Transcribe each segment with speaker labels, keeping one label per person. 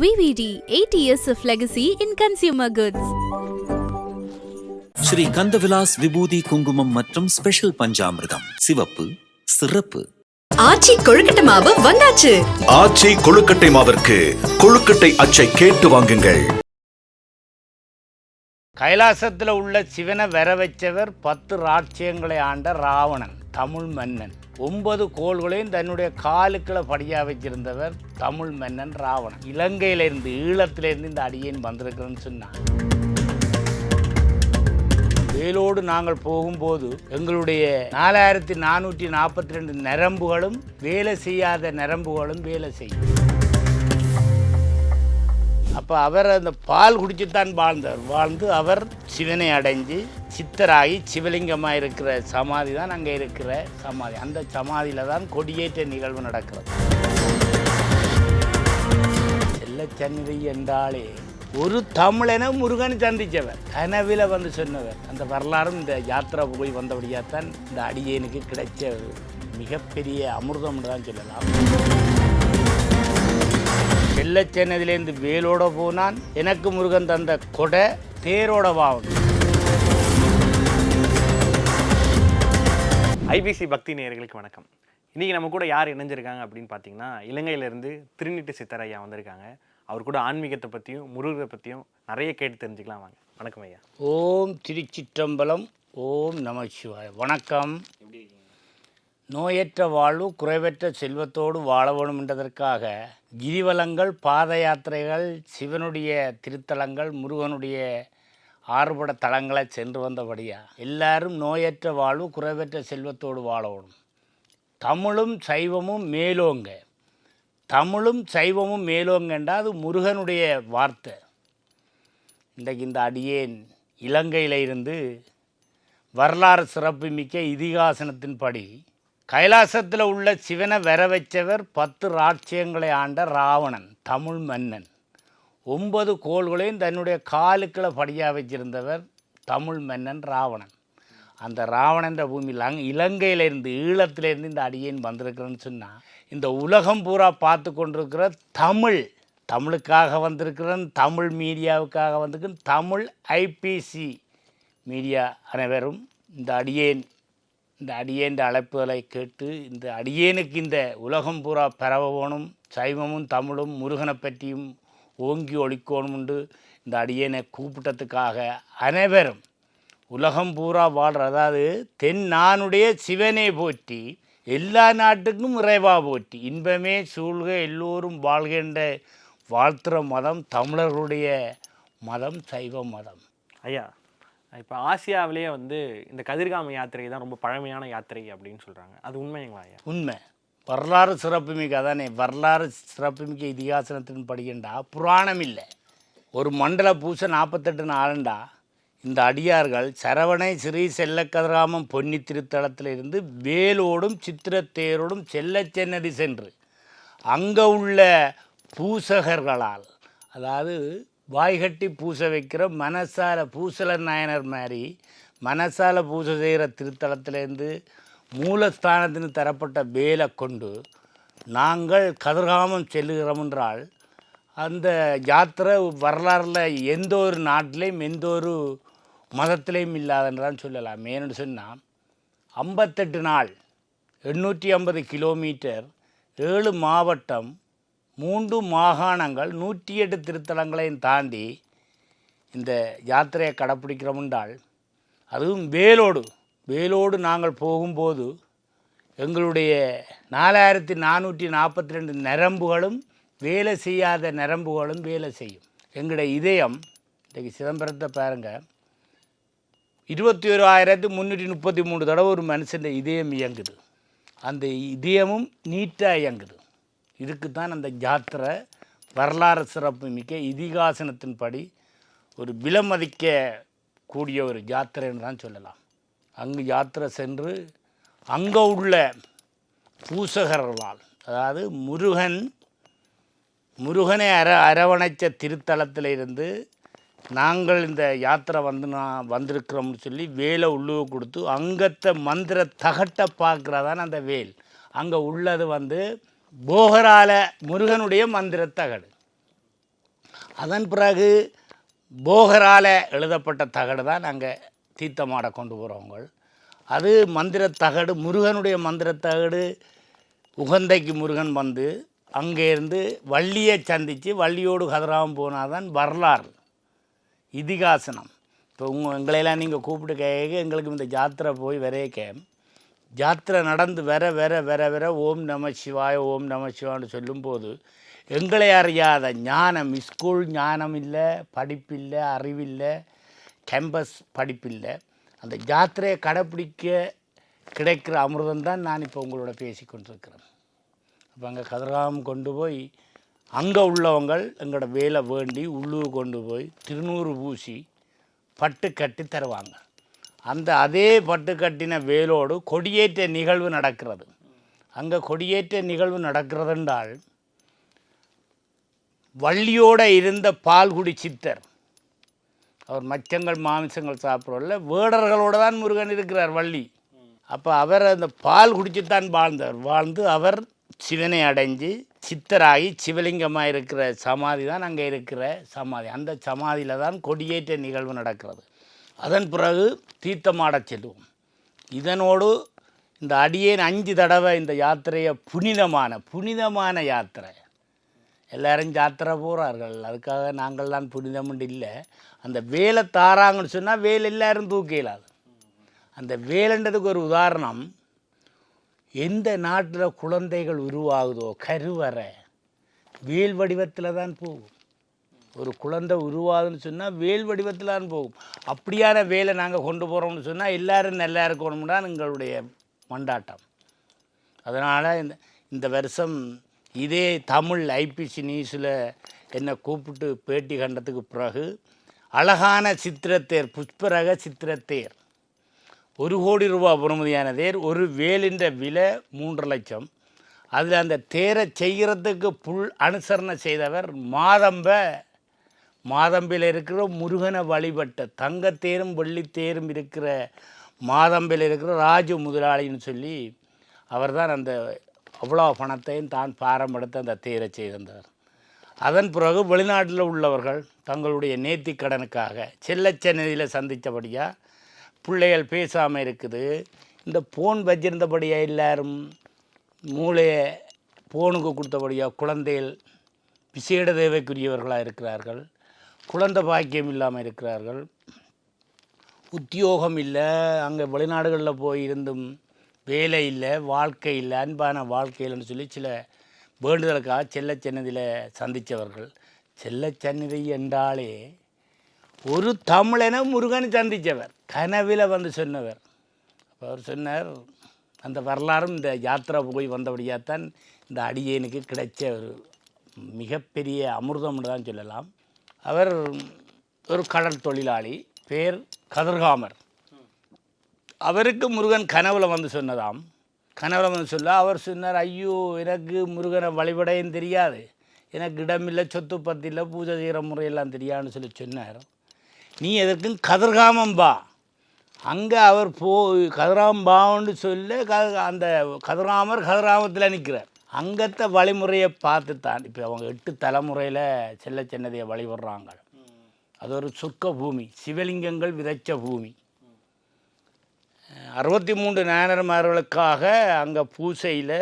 Speaker 1: VVD 80 years of legacy in consumer goods.
Speaker 2: Sri Kandavilas விபூதி குங்குமம் மற்றும் ஸ்பெஷல் பஞ்சாமிர்தம். சிவப்பு சிறப்பு.
Speaker 3: ஆச்சி கொழுக்கட்டை மாவு வந்தாச்சு.
Speaker 4: ஆச்சி கொழுக்கட்டை மாவிற்கு கொழுக்கட்டை அச்சை கேட்டு வாங்குங்கள்.
Speaker 5: கைலாசத்தில் உள்ள சிவனை வர வச்சவர் பத்து ராட்சியங்களை ஆண்ட ராவணன் தமிழ் மன்னன். ஒன்பது கோள்களையும் தன்னுடைய காலுக்களை படியாக வச்சிருந்தவர் தமிழ் மன்னன் ராவணன். இலங்கையிலிருந்து ஈழத்திலிருந்து இந்த அடியேன் வந்திருக்கிறேன்னு சொன்னான். வேலோடு நாங்கள் போகும்போது எங்களுடைய நாலாயிரத்தி நானூற்றி நாற்பத்தி ரெண்டு நரம்புகளும் வேலை செய்யாத நரம்புகளும் வேலை செய்யும். அப்போ அவர் அந்த பால் குடிச்சுத்தான் வாழ்ந்தவர் வாழ்ந்து அவர் சிவனை அடைஞ்சு சித்தராகி சிவலிங்கமாக இருக்கிற சமாதி தான் அங்கே இருக்கிற சமாதி. அந்த சமாதியில் தான் கொடியேற்ற நிகழ்வு நடக்கிறது. செல்லச்சன்னிதி என்றாலே ஒரு தமிழனை முருகன் சந்தித்தவர் கனவில் வந்து சொன்னவர். அந்த வரலாறும் இந்த யாத்திரை போய் வந்தபடியாத்தான் இந்த அடியேனுக்கு கிடைச்ச மிகப்பெரிய அமிர்தம் தான் சொல்லலாம். வெள்ளச்சேனதிலேருந்து வேலோட போனான். எனக்கு முருகன் தந்த கொடை தேரோட வாவன்
Speaker 6: ஐபிசி பக்தி நேயர்களுக்கு வணக்கம். இன்றைக்கி நம்ம கூட யார் இணைஞ்சிருக்காங்க அப்படின்னு பார்த்தீங்கன்னா இலங்கையிலேருந்து திருநீட்டு சித்தர் ஐயா வந்திருக்காங்க. அவர் கூட ஆன்மீகத்தை பற்றியும் முருகரை பற்றியும் நிறைய கேட்டு தெரிஞ்சுக்கலாம் வாங்க. வணக்கம் ஐயா.
Speaker 5: ஓம் திருச்சிற்றம்பலம் ஓம் நம சிவாய. வணக்கம். நோயற்ற வாழ்வு குறைவற்ற செல்வத்தோடு வாழ வேணும் என்றதற்காக கிரிவலங்கள் பாத யாத்திரைகள் சிவனுடைய திருத்தலங்கள் முருகனுடைய ஆறுபட தலங்களை சென்று வந்தபடியா எல்லாரும் நோயற்ற வாழ்வு குறைவற்ற செல்வத்தோடு வாழணும். தமிழும் சைவமும் மேலோங்க. தமிழும் சைவமும் மேலோங்கண்டா அது முருகனுடைய வார்த்தை. இன்றைக்கு இந்த அடியேன் இலங்கையில் இருந்து வரலாறு சிறப்புமிக்க இதிகாசனத்தின்படி கைலாசத்தில் உள்ள சிவனை வர வச்சவர் பத்து ராட்சியங்களை ஆண்ட ராவணன் தமிழ் மன்னன். ஒன்பது கோள்களையும் தன்னுடைய காலுக்களை படியாக வச்சிருந்தவர் தமிழ் மன்னன் ராவணன். அந்த ராவணன்ற பூமியில் அங் இலங்கையிலேருந்து ஈழத்திலேருந்து இந்த அடியேன் வந்திருக்கிறேன்னு சொன்னால் இந்த உலகம் பூரா பார்த்து கொண்டிருக்கிற தமிழ் தமிழுக்காக வந்திருக்கிறேன் தமிழ் மீடியாவுக்காக வந்திருக்கிறேன் தமிழ் ஐபிசி மீடியா அனைவரும் இந்த அடியேன் இந்த அடியேன் அழைப்புகளை கேட்டு இந்த அடியேனுக்கு இந்த உலகம் பூரா பரவணும் சைவமும் தமிழும் முருகனை பற்றியும் ஓங்கி ஒழிக்கணும்னு இந்த அடியேனை கூப்பிட்டதுக்காக அனைவரும் உலகம் பூரா வாழ்கிற அதாவது தென் நானுடைய சிவனை போற்றி எல்லா நாட்டுக்கும் இறைவா போற்றி இன்பமே சூழ்க எல்லோரும் வாழ்கின்ற வாழ்த்துற மதம் தமிழர்களுடைய மதம் சைவ மதம்.
Speaker 6: ஐயா இப்போ ஆசியாவிலேயே வந்து இந்த கதிர்காம யாத்திரை தான் ரொம்ப பழமையான யாத்திரை அப்படின்னு சொல்கிறாங்க அது உண்மைங்களா ஐயா?
Speaker 5: உண்மை. வரலாறு சிறப்புமிக்க அதானே வரலாறு சிறப்புமிக்க இதிகாசனத்தின் படிக்கண்டா புராணம் இல்லை ஒரு மண்டல பூசை நாற்பத்தெட்டு நாளண்டா? இந்த அடியார்கள் சரவணை ஸ்ரீ செல்லக்கதிராமம் பொன்னி திருத்தலத்தில் இருந்து வேலோடும் சித்திரத்தேரோடும் செல்லச்சென்னதி சென்று அங்கே உள்ள பூசகர்களால் அதாவது வாய்கட்டி பூசை வைக்கிற மனசால பூசல நாயனர் மாதிரி மனசால பூசை செய்கிற திருத்தலத்திலேருந்து மூலஸ்தானத்தின் தரப்பட்ட வேலை கொண்டு நாங்கள் கதிர்காமம் செல்லுகிறோம் என்றால் அந்த யாத்திரை வரலாறில் எந்த ஒரு நாட்டிலையும் எந்த ஒரு மதத்திலையும் இல்லாதன்றதான் சொல்லலாம். ஏன்னு சொன்னால் ஐம்பத்தெட்டு நாள் எண்ணூற்றி ஐம்பது கிலோமீட்டர் ஏழு மாவட்டம் மூன்று மாகாணங்கள் நூற்றி எட்டு திருத்தலங்களையும் தாண்டி இந்த யாத்திரையை கடைப்பிடிக்கிறோம் என்றால் அதுவும் வேலோடு வேலோடு நாங்கள் போகும்போது எங்களுடைய நாலாயிரத்தி நானூற்றி நாற்பத்தி ரெண்டு நரம்புகளும் வேலை செய்யாத நரம்புகளும் வேலை செய்யும். எங்களுடைய இதயம் இன்றைக்கு சிதம்பரத்தை பாருங்கள் இருபத்தி ஓராயிரத்து முந்நூற்றி முப்பத்தி மூணு தடவை ஒரு மனுஷன் இதயம் இயங்குது. அந்த இதயமும் நீட்டாக இயங்குது. இதுக்கு தான் அந்த ஜாத்திரை வரலாறு சிறப்பு மிக்க இதிகாசனத்தின்படி ஒரு விலமதிக்க கூடிய ஒரு ஜாத்திரைன்னு தான் சொல்லலாம். அங்கு யாத்திரை சென்று அங்கே உள்ள பூசகர்களால் அதாவது முருகன் முருகனை அர அரவணைச்ச திருத்தலத்தில் இருந்து நாங்கள் இந்த யாத்திரை வந்து நான் வந்திருக்கிறோம்னு சொல்லி வேலை உள்ளுவ கொடுத்து அங்கத்தை மந்திர தகட்டை பார்க்குறதான் அந்த வேல். அங்கே உள்ளது வந்து போகரால முருகனுடைய மந்திர தகடு. அதன் பிறகு போகரால எழுதப்பட்ட தகடு தான் நாங்கள் தீர்த்தமாட கொண்டு போகிறவங்க அது மந்திரத்தகடு முருகனுடைய மந்திர தகடு உகந்தைக்கு முருகன் வந்து அங்கேருந்து வள்ளியை சந்தித்து வள்ளியோடு கதிராமம் போனால் தான் வரலாறு இதிகாசனம். இப்போ உங்கள் எங்களையெல்லாம் நீங்கள் கூப்பிட்டு கேட்க எங்களுக்கு இந்த ஜாத்திரை போய் வரையக்க. ஜாத்திரை நடந்து வர வர வர வர ஓம் நம சிவாய ஓம் நம சிவான்னு சொல்லும்போது எங்களை அறியாத ஞானம் ஸ்கூல் ஞானம் இல்லை படிப்பில்லை அறிவில்லை கேம்பஸ் படிப்பில்லை. அந்த ஜாத்திரையை கடைப்பிடிக்க கிடைக்கிற அமிர்தம் தான் நான் இப்போ உங்களோட பேசி கொண்டிருக்கிறேன். அப்போ அங்கே கதிராம் கொண்டு போய் அங்கே உள்ளவங்கள் எங்களோட வேலை வேண்டி உள்ளூர் கொண்டு போய் திருநூறு பூசி பட்டு கட்டி தருவாங்க. அந்த அதே பட்டு கட்டின வேலோடு கொடியேற்ற நிகழ்வு நடக்கிறது. அங்கே கொடியேற்ற நிகழ்வு நடக்கிறது வள்ளியோடு இருந்த பால்குடி சித்தர் அவர் மச்சங்கள் மாமிசங்கள் சாப்பிட்றதில்ல வேடர்களோடு தான் முருகன் இருக்கிறார் வள்ளி. அப்போ அவர் அந்த பால் குடிச்சுத்தான் வாழ்ந்தார். வாழ்ந்து அவர் சிவனை அடைஞ்சு சித்தராகி சிவலிங்கமாக இருக்கிற சமாதி தான் அங்கே இருக்கிற சமாதி. அந்த சமாதியில் தான் கொடியேற்ற நிகழ்வு நடக்கிறது. அதன் பிறகு தீர்த்தமாடச் செல்வோம். இதனோடு இந்த அடியேன் அஞ்சு தடவை இந்த யாத்திரையை புனிதமான புனிதமான யாத்திரை. எல்லாரும் ஜாத்திரை போகிறார்கள் அதுக்காக நாங்கள் தான் புனிதம்னு இல்லை. அந்த வேலை தாராங்கன்னு சொன்னால் வேலை எல்லாரும் தூக்கிடலாது அந்த வேலைன்றதுக்கு ஒரு உதாரணம். எந்த நாட்டில் குழந்தைகள் உருவாகுதோ கருவறை வேல் வடிவத்தில் தான் போகும். ஒரு குழந்தை உருவாகுதுன்னு சொன்னால் வேல் வடிவத்தில் தான் போகும். அப்படியான வேலை நாங்கள் கொண்டு போகிறோம்னு சொன்னால் எல்லோரும் நல்லா இருக்கணும் தான் எங்களுடைய மண்டாட்டம். அதனால் இந்த இந்த வருஷம் இதே தமிழ் ஐபிசி நியூஸில் என்னை கூப்பிட்டு பேட்டி கண்டதுக்கு பிறகு அழகான சித்திரத்தேர் புஷ்பரக சித்திரத்தேர். ஒரு கோடி ரூபா பெறுமதியான தேர் ஒரு வேலின்ற விலை மூன்று லட்சம். அதில் அந்த தேரை செய்கிறதுக்கு புல் அனுசரணை செய்தவர் மாதம்ப. மாதம்பில் இருக்கிற முருகனை வழிபட்ட தங்கத்தேரும் வெள்ளித்தேரும் இருக்கிற மாதம்பில் இருக்கிற ராஜு முதலாளின்னு சொல்லி அவர்தான் அந்த அவ்வளோ பணத்தையும் தான் பாரம்படுத்த அந்த தேரை செய்திருந்தார். அதன் பிறகு வெளிநாட்டில் உள்ளவர்கள் தங்களுடைய நேர்த்திக் கடனுக்காக சென்னையில் சந்தித்தபடியாக பிள்ளைகள் பேசாமல் இருக்குது. இந்த ஃபோன் வச்சிருந்தபடியாக எல்லாரும் மூளையை ஃபோனுக்கு கொடுத்தபடியாக குழந்தைகள் விசேட தேவைக்குரியவர்களாக இருக்கிறார்கள். குழந்தை பாக்கியம் இல்லாமல் இருக்கிறார்கள். உத்தியோகம் இல்லை. அங்கே வெளிநாடுகளில் போய் இருந்தும் வேலை இல்லை வாழ்க்கை இல்லை அன்பான வாழ்க்கை இல்லைன்னு சொல்லி சில வேண்டுதலுக்காக செல்லச்சன்னதியில் சந்தித்தவர்கள் செல்லச்சன்னதி என்றாலே ஒரு தமிழனை முருகன் சந்தித்தவர் கனவில் வந்து சொன்னவர். அப்போ அவர் சொன்னார் அந்த வரலாறும் இந்த யாத்திரை போய் வந்தபடியாகத்தான் இந்த அடியேனுக்கு கிடைச்ச ஒரு மிகப்பெரிய அமிர்தம்னு தான் சொல்லலாம். அவர் ஒரு கடல் தொழிலாளி பேர் கதிர்காமர். அவருக்கு முருகன் கனவில் வந்து சொன்னதாம். கனவில் வந்து சொல்ல அவர் சொன்னார் ஐயோ எனக்கு முருகனை வழிபடையும் தெரியாது. எனக்கு இடமில்லை சொத்து பத்து இல்லை பூஜை செய்கிற முறையெல்லாம் தெரியாதுன்னு சொல்லி சொன்னார். நீ எதற்கும் கதிர்காமம் பா அங்கே அவர் போ கதிராம்பான்னு சொல்ல க அந்த கதிராமர் கதிராமத்தில் நிற்கிறார். அங்கத்த வழிமுறையை பார்த்து தான் இப்போ அவங்க எட்டு தலைமுறையில் செல்ல சென்னதையை வழிபடுறாங்க. அது ஒரு சொர்க்க பூமி. சிவலிங்கங்கள் விதைச்ச பூமி. அறுபத்தி மூன்று நாயனர்மார்களுக்காக அங்கே பூசையில்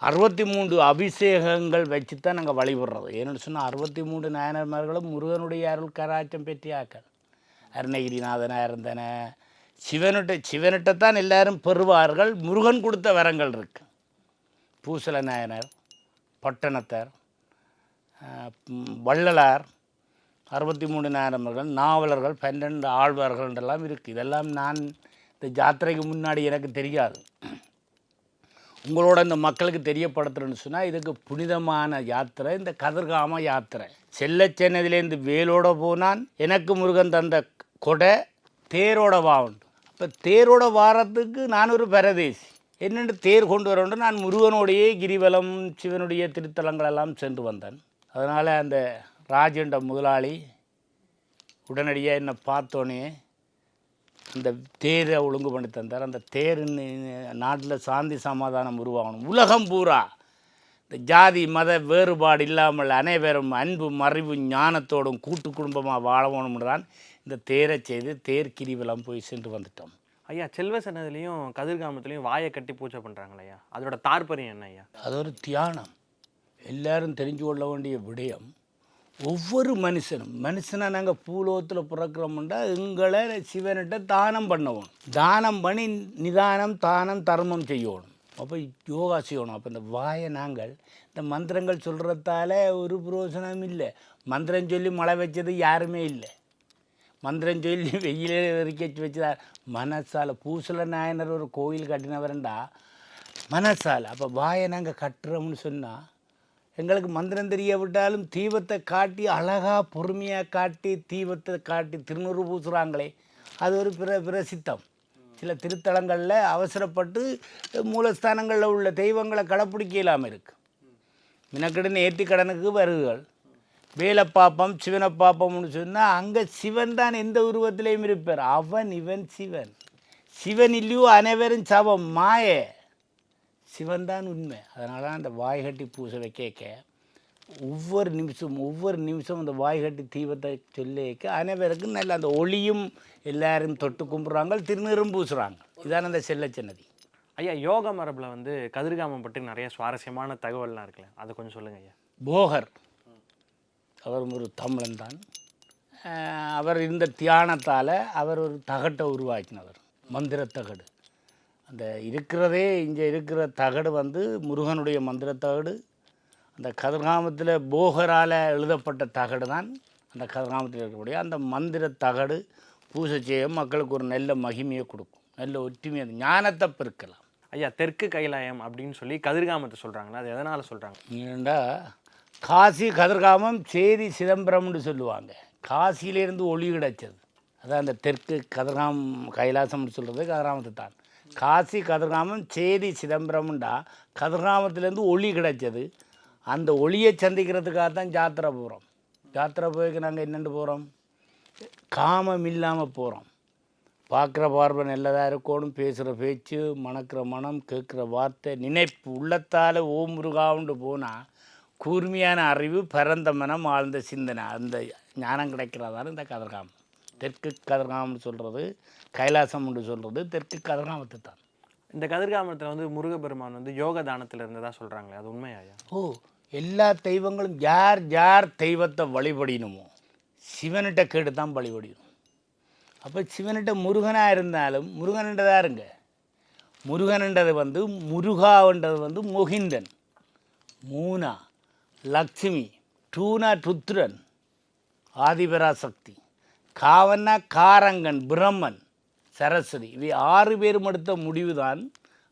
Speaker 5: அறுபத்தி மூன்று அபிஷேகங்கள் வச்சு தான் நாங்கள் வழிபடுறது. ஏன்னு சொன்னால் அறுபத்தி மூன்று நாயனர்மார்களும் முருகனுடைய அருள் கராச்சம் பெற்றியாக்கள் அருணகிரிநாதனாக இருந்தன. சிவனிட்ட சிவனிட்டத்தான் எல்லாரும் பெறுவார்கள். முருகன் கொடுத்த வரங்கள் இருக்கு. பூசல நாயனர் பட்டணத்தர் வள்ளலார் அறுபத்தி மூணு நாயனர்கள் நாவலர்கள் பன்னெண்டு ஆழ்வார்கள் என்றெல்லாம் இருக்குது இதெல்லாம் நான் இந்த ஜாத்திரைக்கு முன்னாடி எனக்கு தெரியாது. உங்களோட இந்த மக்களுக்கு தெரியப்படுத்துறேன்னு சொன்னால் இதுக்கு புனிதமான யாத்திரை இந்த கதிர்காம யாத்திரை. செல்லச்சென்னதிலேருந்து வேலோட போனான் எனக்கு முருகன் தந்த கொடை தேரோட வாவுண்டு. இப்போ தேரோட வாரத்துக்கு நான் ஒரு பரதேசி. என்னென்று தேர் கொண்டு வர நான் முருகனோடையே கிரிவலம் சிவனுடைய திருத்தலங்கள் எல்லாம் சென்று வந்தேன். அதனால் அந்த ராஜண்ட முதலாளி உடனடியாக என்னை பார்த்தோன்னே அந்த தேரை ஒழுங்கு பண்ணி தந்தார். அந்த தேர் நாட்டில் சாந்தி சமாதானம் உருவாகணும். உலகம் பூரா. இந்த ஜாதி மத வேறுபாடு இல்லாமல் அனைவரும் அன்பும் அறிவும் ஞானத்தோடும் கூட்டு குடும்பமாக வாழணும்னு தான் இந்த தேரை செய்து தேர் கிரிவலம் போய் சென்று வந்துட்டோம்.
Speaker 6: ஐயா செல்வ சன்னதிலையும் கதிர்காமத்துலையும் வாயை கட்டி பூஜை பண்ணுறாங்களே ஐயா. அதோட தாற்பயம் என்ன ஐயா?
Speaker 5: அது ஒரு தியானம். எல்லாரும் தெரிஞ்சு கொள்ள வேண்டிய விடயம். ஒவ்வொரு மனுஷனும் மனுஷனை நாங்கள் பூலோகத்தில் பிறக்கிறோம்னா எங்களை சிவன்கிட்ட தானம் பண்ணவும் தானம் பண்ணி நிதானம் தானம் தர்மம் செய்யணும். அப்போ யோகா செய்யணும். அப்போ இந்த வாயை நாங்கள் இந்த மந்திரங்கள் சொல்கிறதால ஒரு பிரயோஜனம் இல்லை. மந்திரம் சொல்லி மழை வச்சது யாருமே இல்லை. மந்திரம் சொல்லி வெயிலே இறக்கி வச்சதா. மனசால் பூசல நாயனர் ஒரு கோயில் கட்டினவரண்டா. மனசால் அப்போ வாயை நாங்கள் கட்டுறோம்னு சொன்னால் எங்களுக்கு மந்திரம் தெரிய விட்டாலும் தீபத்தை காட்டி அழகாக பொறுமையாக காட்டி தீபத்தை காட்டி திருநூறு பூசுகிறாங்களே அது ஒரு பிர பிரசித்தம். சில திருத்தலங்களில் அவசரப்பட்டு மூலஸ்தானங்களில் உள்ள தெய்வங்களை கடைப்பிடிக்க இல்லாமல் இருக்குது மினக்கடன் ஏற்றி கடனுக்கு வருகள். வேலப்பாப்பம் சிவனப்பாப்பம்னு சொன்னால் அங்கே சிவன் தான் எந்த உருவத்திலையும் இருப்பார். அவன் இவன் சிவன். சிவன் இல்லையோ அனைவரும் சவம். மாயே. சிவன் தான் உண்மை. அதனால தான் அந்த வாய்கட்டி பூசை வைக்க ஒவ்வொரு நிமிஷம் ஒவ்வொரு நிமிஷம் அந்த வாய்கட்டி தீபத்தை சொல்லிக்க அனைவருக்கும் நல்ல அந்த ஒளியும் எல்லாரும் தொட்டு கும்பிட்றாங்க திருநீரும் பூசுகிறாங்க இதான அந்த செல்ல சின்னதி.
Speaker 6: ஐயா யோக மரபில் வந்து கதிர்காமம் பற்றி நிறைய சுவாரஸ்யமான தகவல்லாம் இருக்குல்ல அதை கொஞ்சம் சொல்லுங்க ஐயா.
Speaker 5: போகர். அவர் ஒரு தமிழன் தான். அவர் இந்த தியானத்தால் அவர் ஒரு தகட்டை உருவாக்கினவர் மந்திர தகடு அந்த இருக்கிறதே இங்கே இருக்கிற தகடு வந்து முருகனுடைய மந்திர தகடு அந்த கதிர்காமத்தில் போகரால் எழுதப்பட்ட தகடு தான் அந்த கதிர்காமத்தில் இருக்கக்கூடிய அந்த மந்திர தகடு பூஜை செய்ய மக்களுக்கு ஒரு நல்ல மகிமையை கொடுக்கும். நல்ல ஒற்றுமையை ஞானத்தை பெருக்கலாம்.
Speaker 6: ஐயா தெற்கு கைலாயம் அப்படின்னு சொல்லி கதிர்காமத்தை சொல்கிறாங்களா அது எதனால் சொல்கிறாங்க
Speaker 5: ஏண்டா காசி கதிர்காமம் சேரி சிதம்பரம்னு சொல்லுவாங்க. காசியிலேருந்து ஒளி கிடைச்சது. அதான் அந்த தெற்கு கதிர்காம் கைலாசம்னு சொல்கிறது கதிர்காமத்தை தான். காசி கதிர்காமம் சேரி சிதம்பரம்ண்டா கதிர்காமத்துலேருந்து ஒளி கிடைச்சது. அந்த ஒளியை சந்திக்கிறதுக்காக தான் ஜாத்திரை போகிறோம் ஜாத்திரை போய்க்கு நாங்கள் என்னென்று போகிறோம் காமம் இல்லாமல் போகிறோம் பார்க்குற பார்வை நல்லதாக இருக்கணும். பேசுகிற பேச்சு மணக்கிற மனம் கேட்குற வார்த்தை நினைப்பு. உள்ளத்தால் ஓம் முருகாவுண்டு போனால் கூர்மையான அறிவு பரந்த மனம் ஆழ்ந்த சிந்தனை. அந்த ஞானம் கிடைக்கிறதான இந்த கதிர்காமம். தெற்கு கதிர்காமம்னு சொல்கிறது கைலாசம்னு சொல்கிறது தெற்கு கதிர்காமத்தை தான்
Speaker 6: இந்த கதிர்காமத்தில் வந்து முருகப்பெருமான் வந்து யோக தானத்தில் இருந்ததா சொல்கிறாங்களே அது உண்மையா ஐயா
Speaker 5: ஓ எல்லா தெய்வங்களும் யார் யார் தெய்வத்தை வழிபடினுமோ சிவன்கிட்ட கேட்டு தான் வழிபடினும் அப்போ சிவன்கிட்ட முருகனாக இருந்தாலும் முருகன்ன்றதாக இருங்க. முருகன்ன்றது வந்து முருகான்றது வந்து மொகிந்தன் மூனா லக்ஷ்மி டூனா ருத்ரன் ஆதிபராசக்தி காவன்னா காரங்கன் பிரம்மன் சரஸ்வதி. இவை ஆறு பேரும் எடுத்த முடிவு தான்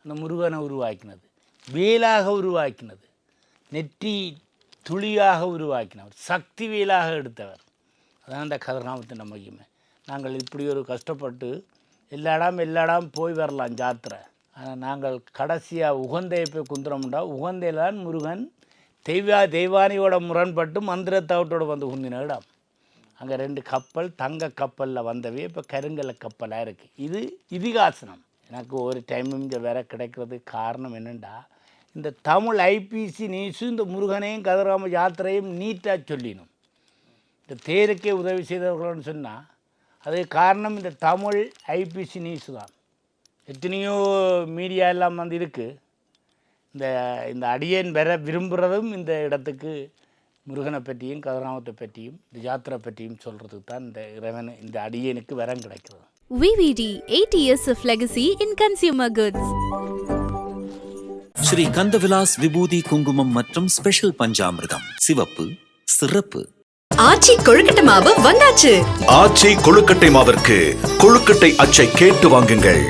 Speaker 5: அந்த முருகனை உருவாக்கினது. வேலாக உருவாக்கினது. நெற்றி துளியாக உருவாக்கினவர். சக்தி வேலாக எடுத்தவர். அதான் அந்த கதிர்நாமத்தின் மகிமை நாங்கள் இப்படி ஒரு கஷ்டப்பட்டு எல்லா இடம் எல்லா இடம் போய் வரலாம் ஜாத்திரை. ஆனால் நாங்கள் கடைசியாக உகந்தையை போய் குந்துறோம்டா உகந்தையில்தான் முருகன் தெய்வா தெய்வானியோட முரண்பட்டு மந்திரத்தவட்டோட வந்து குந்தின இடம் அங்கே ரெண்டு கப்பல் தங்க கப்பலில் வந்தவே இப்போ கருங்கல கப்பலாக இருக்குது இது இதிகாசனம். எனக்கு ஒரு டைமும் இங்கே வேற கிடைக்கிறதுக்கு காரணம் என்னென்னா இந்த தமிழ் ஐபிசி நியூஸும் இந்த முருகனையும் கதிராம யாத்திரையும் நீட்டாக சொல்லிடணும் இந்த தேருக்கே உதவி செய்தவர்கள்னு சொன்னால் அது காரணம் இந்த தமிழ் ஐபிசி நியூஸ் தான். எத்தனையோ மீடியா எல்லாம் வந்து இருக்குது இந்த இந்த அடியேன் பெற விரும்புகிறதும் இந்த இடத்துக்கு முருகனை பற்றியும் கதிராமத்தை பற்றியும் இந்த யாத்திரை பற்றியும் சொல்கிறதுக்கு தான் இந்த இறைவன் இந்த அடியேனுக்கு வரம் கிடைக்கிறது
Speaker 1: VVD 8 years of legacy in consumer goods.
Speaker 2: Sri Kandavilas விபூதி குங்குமம் மற்றும் ஸ்பெஷல் பஞ்சாமிர்தம். சிவப்பு சிறப்பு.
Speaker 3: ஆச்சி கொழுக்கட்டை மாவு வந்தாச்சு.
Speaker 4: ஆச்சி கொழுக்கட்டை மாவிற்கு கொழுக்கட்டை அச்சை கேட்டு வாங்குங்கள்.